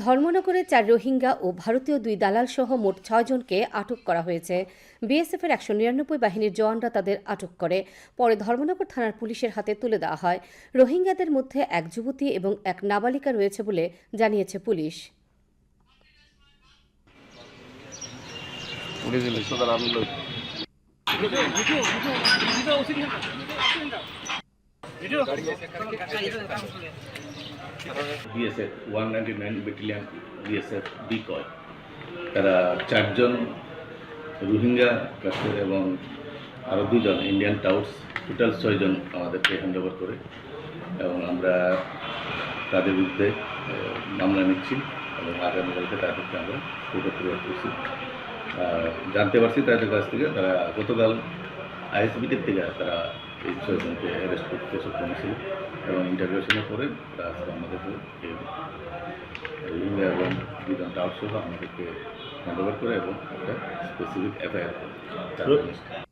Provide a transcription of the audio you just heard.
ধর্মনগরে চার রোহিঙ্গা ও ভারতীয় দুই দালাল সহ মোট ছয়জনকে আটক করা হয়েছে। বিএসএফের একশো নিরানব্বই বাহিনীর জওয়ানরা তাদের আটক করে। পরে ধর্মনগর থানার পুলিশের হাতে তুলে দেওয়া হয়। রোহিঙ্গাদের মধ্যে এক যুবতী এবং এক নাবালিকা রয়েছে বলে জানিয়েছে police. BSF one ninety nine battalion BSF decoy তারা চারজন রোহিঙ্গা কাছে এবং আরও দুজন ইন্ডিয়ান টাউটস টোটাল ছয়জন আমাদেরকে হ্যান্ড ওভার করে। এবং আমরা তাদের বিরুদ্ধে মামলা নিচ্ছি এবং আগামীকালকে তাদেরকে আমরা কোর্টে প্রয়োগ করছি। জানতে পারছি তাদের কাছ থেকে, তারা গতকাল আইএসবিটির থেকে তারা এই ছয়জনকে অ্যারেস্ট করতে সক্ষম ছিল এবং ইন্টারভিউশনের পরে, আজকে আমাদেরকে ইন্ডিয়া এবং দুজন আমাদেরকে করে এবং একটা স্পেসিফিক জনের।